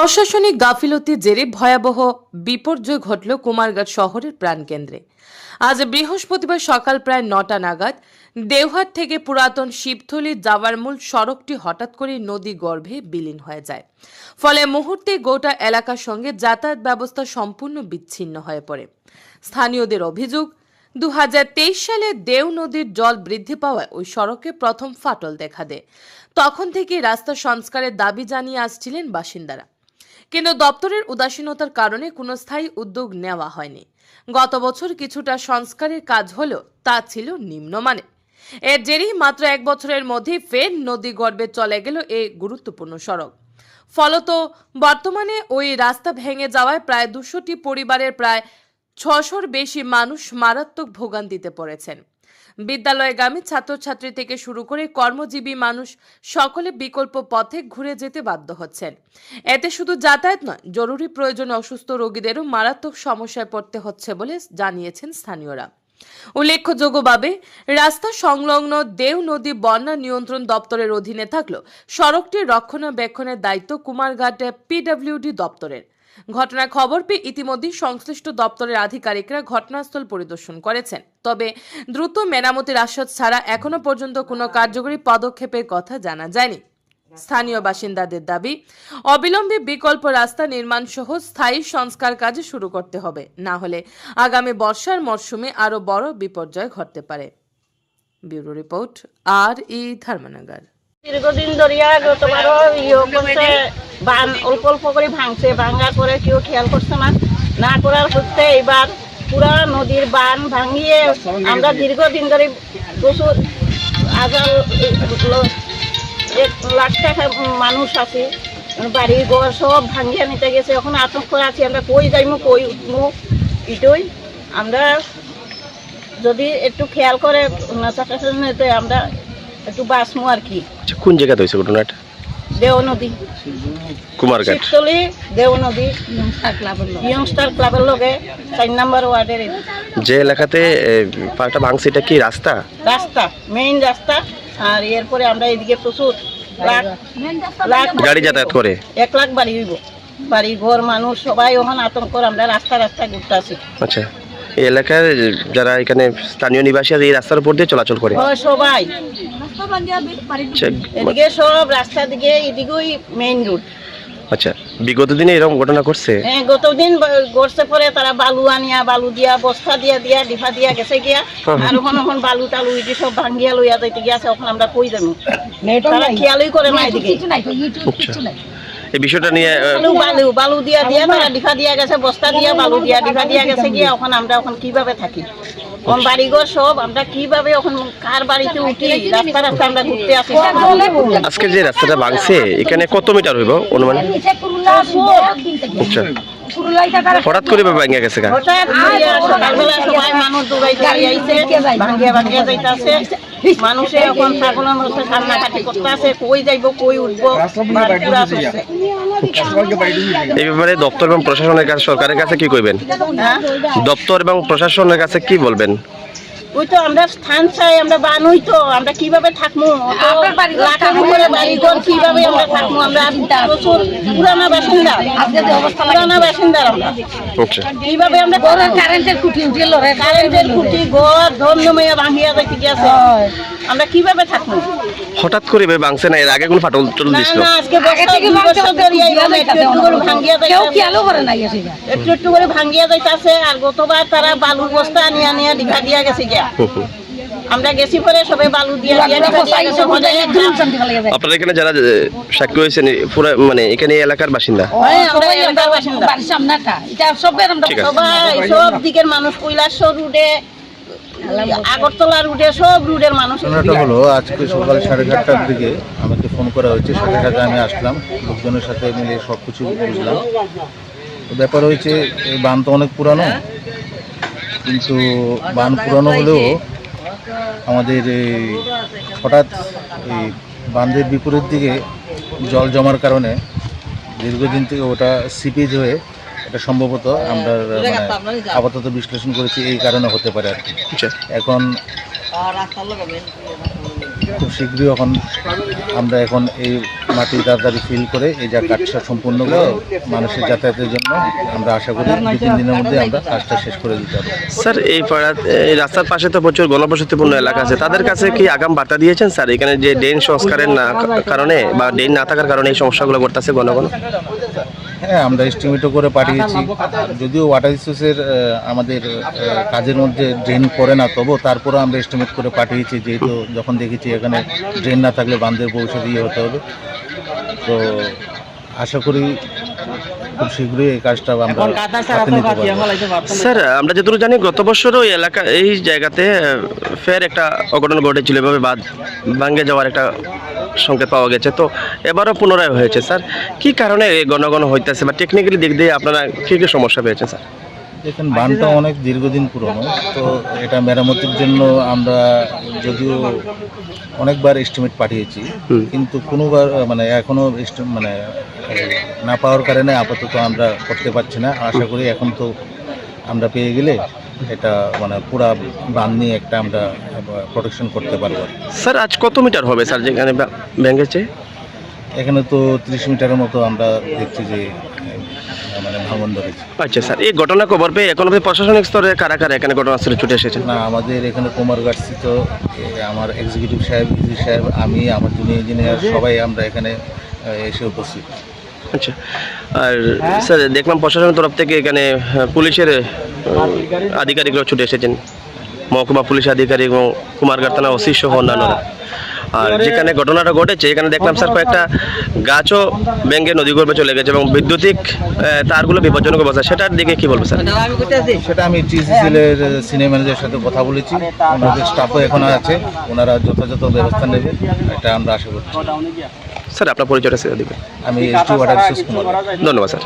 প্রশাসনিক গাফিলতির জেরে ভয়াবহ বিপর্যয় ঘটল কুমারঘাট শহরের প্রাণকেন্দ্রে। আজ বৃহস্পতিবার সকাল প্রায় নটা নাগাদ দেওহাট থেকে পুরাতন শিবথলি যাওয়ার মূল সড়কটি হঠাৎ করে নদী গর্ভে বিলীন হয়ে যায়। ফলে মুহূর্তে গোটা এলাকার সঙ্গে যাতায়াত ব্যবস্থা সম্পূর্ণ বিচ্ছিন্ন হয়ে পড়ে। স্থানীয়দের অভিযোগ দু হাজার তেইশ সালে দেও নদীর জল বৃদ্ধি পাওয়ায় ওই সড়কে প্রথম ফাটল দেখা দেয়। তখন থেকে রাস্তা সংস্কারের দাবি জানিয়ে আসছিলেন বাসিন্দারা। কিন্তু দপ্তরের উদাসীনতার কারণে কোনো স্থায়ী উদ্যোগ নেওয়া হয়নি। গত বছর কিছুটা সংস্কারের কাজ হলেও তা ছিল নিম্নমানের। এর জেরেই মাত্র এক বছরের মধ্যে ফের নদী গর্ভে চলে গেল এই গুরুত্বপূর্ণ সড়ক। ফলত বর্তমানে ওই রাস্তা ভেঙে যাওয়ায় প্রায় দুশোটি পরিবারের প্রায় ছশোর বেশি মানুষ মারাত্মক ভোগান্তিতে পড়েছেন। বিদ্যালয়গামী ছাত্রছাত্রী থেকে শুরু করে কর্মজীবী মানুষ সকলে বিকল্প পথে ঘুরে যেতে বাধ্য হচ্ছেন। এতে শুধু যাতায়াত নয়, জরুরি প্রয়োজনে অসুস্থ রোগীদেরও মারাত্মক সমস্যায় পড়তে হচ্ছে বলে জানিয়েছেন স্থানীয়রা। উল্লেখযোগ্যভাবে রাস্তা সংলগ্ন দেও নদী বন্যা নিয়ন্ত্রণ দপ্তরের অধীনে থাকলেও সড়কটির রক্ষণাবেক্ষণের দায়িত্ব কুমারঘাট পিডব্লিউডি দপ্তরের। ঘটনার খবর পেয়ে ইতিমধ্যেই সংশ্লিষ্ট দপ্তরের আধিকারিকরা ঘটনাস্থল পরিদর্শন করেছেন। তবে দ্রুত মেরামতির আশ্বাস ছাড়া এখনও পর্যন্ত কোনো কার্যকরী পদক্ষেপের কথা জানা যায়নি। স্থানীয় বাসিন্দাদের দাবি, অবিলম্বে বিকল্প রাস্তা নির্মাণ সহ স্থায়ী সংস্কার কাজ শুরু করতে হবে। না হলে আগামী বর্ষার মরশুমে আরও বড় বিপর্যয় ঘটতে পারে। ব্যুরো রিপোর্ট, আর ই ধর্মনগর। দীর্ঘদিন ধরিয়া গতবারও ইয়ে করছে অল্প অল্প করে ভাঙছে, ভাঙা করে কেউ খেয়াল করছে না। না করার করতে এবার পুরা নদীর বান ভাঙিয়ে আমরা দীর্ঘদিন ধরে প্রচুর হাজার ল- এক লাখ টাকা মানুষ আছে, বাড়ি ঘর সব ভাঙিয়ে নিতে গেছে, এখন আতঙ্ক আছি, আমরা কই যাইমু, কই উঠমু, এটাই। আমরা যদি একটু খেয়াল করে আমরা একটু বাঁচমু আর কি। আচ্ছা কোন জায়গাতে হয়েছে ঘটনাটা? দেও নদী। কুমারঘাট। দেও নদী। ইয়ংস্টার ক্লাবের লগে চার নাম্বার ওয়ার্ডের যে এলাকাতে এ, পাটা ভাঙছে এটা কি রাস্তা? রাস্তা মেইন রাস্তা। আর এরপরে আমরা এদিকে প্রচুর লাখ লাখ গাড়ি যাতায়াত করে? এক লাখ বাড়ি হইব। বাড়ি ঘর মানুষ সবাই ওখানে আতঙ্ক আমরা রাস্তা রাস্তা ঘুরতে আছি আচ্ছা। এই এলাকার যারা এখানে স্থানীয় নিবাসী আছে এই রাস্তার উপর দিয়ে চলাচল করে। সবাই। আচ্ছা, এদিকে সব রাস্তা দিকে এদিকেই মেইন রুট আচ্ছা বিগত দিনে এরকম ঘটনা করছে হ্যাঁ গতদিন গড়ছে পরে তারা বালু আনিয়া বালু দিয়া বস্তা দিয়া দিয়া ডিফা দিয়া গেছে গিয়া। আর ওখান ওখান বালু টালু ইটি সব ভাঙ্গিয়া লইয়া যাইতে গিয়াছে ওখান আমরা কই যাব তারা খেয়ালই করে না এদিকে। আচ্ছা। এই বিষয়টা নিয়ে বালু বালু বালু দিয়া দিয়া তারা ডিফা দিয়া গেছে বস্তা দিয়া বালু দিয়া ডিফা দিয়া গেছে গিয়া ওখানে আমরা ওখান কীভাবে থাকি? ওখান বাড়িঘর সব আমরা কীভাবে ওখান কার বাড়িতে উঠি? রাস্তা রাস্তা আমরা ঘুরতে আসি আজকে যে রাস্তাটা ভাঙছে এখানে কত মিটার হইব অনুমান? আচ্ছা। হঠাৎ করে ভাঙিয়া গেছে গা? হঠাৎ সকালবেলা সবাই মানুষ দৌড়াইতে আইছে ভাঙ্গিয়া যাইতাছে। মানুষে এখন ছাগলের মধ্যে কান্নাকাটি করতেছে কই যাইব কই উঠবো। এই ব্যাপারে দপ্তর এবং প্রশাসনের কাছে সরকারের কাছে কি কইবেন? হ্যাঁ? দপ্তর এবং প্রশাসনের কাছে কি বলবেন? ওই তো আমরা স্থান চাই আমরা বানুই তো আমরা কীভাবে থাকব লাখের উপরে বাড়ি ঘর কীভাবে আমরা থাকব আমরা প্রচুর পুরানা বাসিন্দা। পুরানা বাসিন্দা আমরা। আচ্ছা কীভাবে আমরা কারেন্টের খুঁটি লড়াই কারেন্টের খুঁটি ঘর ধন জমিয়া ভাঙিয়া দেখি গেছে আমরা কীভাবে থাকব? হঠাৎ করে এভাবে ভাঙছে না এর আগে কোন ফাটল টল দিছিল। না আজকে বছর ধরে এইভাবে একটু একটু করে ভাঙ্গিয়া কেউ যাইতাছে। খেয়ালও করে নাই এসে একটু একটু করে ভাঙ্গিয়া যাইতাছে আর গতবার তারা বালুর বস্তা আনিয়া নিয়ে ডিঘা দিয়া গেছে গিয়া। আমরা গেছি পরে সবে বালু দিয়া দিয়া ডিঘা দিয়া গেছে একটা- আপনারা এখানে যারা সাক্ষী হয়েছেন পুরা মানে এখানে এলাকার বাসিন্দা? হ্যাঁ, আমরা এলাকার বাসিন্দা। বাড়ির সামনেটা। এটা সবের আমরা সবাই সব দিকের মানুষ কৈলাসর রুটে আগরতলা রুটে সব রুটের মানুষ ঘটনাটা হলো আজকে সকাল সাড়ে চারটার দিকে আমাকে ফোন করা হয়েছে সাড়ে চারটায় আমি আসলাম লোকজনের সাথে মিলে সব কিছু বুঝলাম। ব্যাপার হয়েছে এই বান তো অনেক পুরানো কিন্তু বান পুরানো হলেও আমাদের এই হঠাৎ এই বাঁধের বিপরীত দিকে জল জমার কারণে দীর্ঘদিন থেকে ওটা সিপেজ হয়ে এটা সম্ভবত আমরা মানে আপাতত বিশ্লেষণ করেছি এই কারণে হতে পারে আর কি। আচ্ছা। এখন খুব শীঘ্রই এখন আমরা এখন এই মাটি তাড়াতাড়ি ফিল করে এই যা কাজটা সম্পূর্ণ করে মানুষের যাতায়াতের জন্য আমরা আশা করি দু তিন দিনের মধ্যে আমরা কাজটা শেষ করে দিতে পারব। স্যার এই পাড়া এই রাস্তার পাশে তো প্রচুর গণবসতিপূর্ণ এলাকা আছে। তাদের কাছে কি আগাম বার্তা দিয়েছেন স্যার? এখানে যে ড্রেন সংস্কারের না কারণে বা ড্রেন না থাকার কারণে এই সমস্যাগুলো ঘটতেছে ঘন ঘন হ্যাঁ আমরা এস্টিমেটও করে পাঠিয়েছি। যদিও ওয়াটার রিসোর্সের আমাদের কাজের মধ্যে ড্রেন করে না তবুও তারপরে আমরা এস্টিমেট করে পাঠিয়েছি যেহেতু যখন দেখেছি এখানে ড্রেন না থাকলে বান্ধের পৌঁছে দিয়ে হতে হবে। তো আশা করি খুব শীঘ্রই এই কাজটা আমরা স্যার আমরা যতটুকু জানি গত বছরও এই এলাকা এই জায়গাতে ফের একটা অঘটন ঘটেছিল। এভাবে বাদ ভাঙ্গে যাওয়ার একটা সংকেত পাওয়া গেছে। তো এবারও পুনরায় হয়েছে স্যার। কি কারণে এই ঘন ঘন হইতেছে বা টেকনিক্যালি দিক দিয়ে আপনারা কী কী সমস্যা পেয়েছে স্যার? দেখেন বানটা অনেক দীর্ঘদিন পুরনো তো এটা মেরামতির জন্য আমরা যদিও অনেকবার এস্টিমেট পাঠিয়েছি কিন্তু কোনোবার মানে এখনও মানে না পাওয়ার কারণে আপাতত আমরা করতে পারছি না। আশা করি এখন তো আমরা পেয়ে গেলে এটা মানে পুরা বান নিয়ে একটা আমরা প্রোটেকশন করতে পারব। স্যার আজ কত মিটার হবে স্যার যেখানে ভেঙেছে এখানে তো ত্রিশ মিটারের মতো আমরা দেখছি যে মানে ভাঙন ধরেছে। আচ্ছা স্যার এই ঘটনা খবর পেয়ে এখন প্রশাসনিক স্তরে কারা কারা এখানে ঘটনাস্থলে ছুটে এসেছেন? না আমাদের এখানে কুমারগাছিত আমার এক্সিকিউটিভ সাহেব সাহেব আমি আমার জুনিয়র ইঞ্জিনিয়ার সবাই আমরা এখানে এসে উপস্থিত। আচ্ছা। আর স্যার দেখলাম প্রশাসনের তরফ থেকে এখানে পুলিশের আধিকারিকরা ছুটে এসেছেন। মহকুমা পুলিশ আধিকারিক এবং কুমারঘাট থানা ওসি সহ অন্যান্যরা। আর যেখানে ঘটনাটা ঘটেছে এখানে দেখলাম স্যার কয়েকটা গাছও ভেঙে নদী গর্ভে চলে গেছে এবং বৈদ্যুতিক তারগুলো বিপজ্জনক অবস্থা। সেটার দিকে কি বলব স্যার? সেটা আমি টিসিসিএলের সিনিয়র ম্যানেজারের সাথে কথা বলেছি। ওনাদের স্টাফও এখন আছে ওনারা যথাযথ ব্যবস্থা নেবে এটা আমরা আশা করছি। স্যার আপনার পরিচয়টা সেটা দিবেন। আমি ধন্যবাদ স্যার।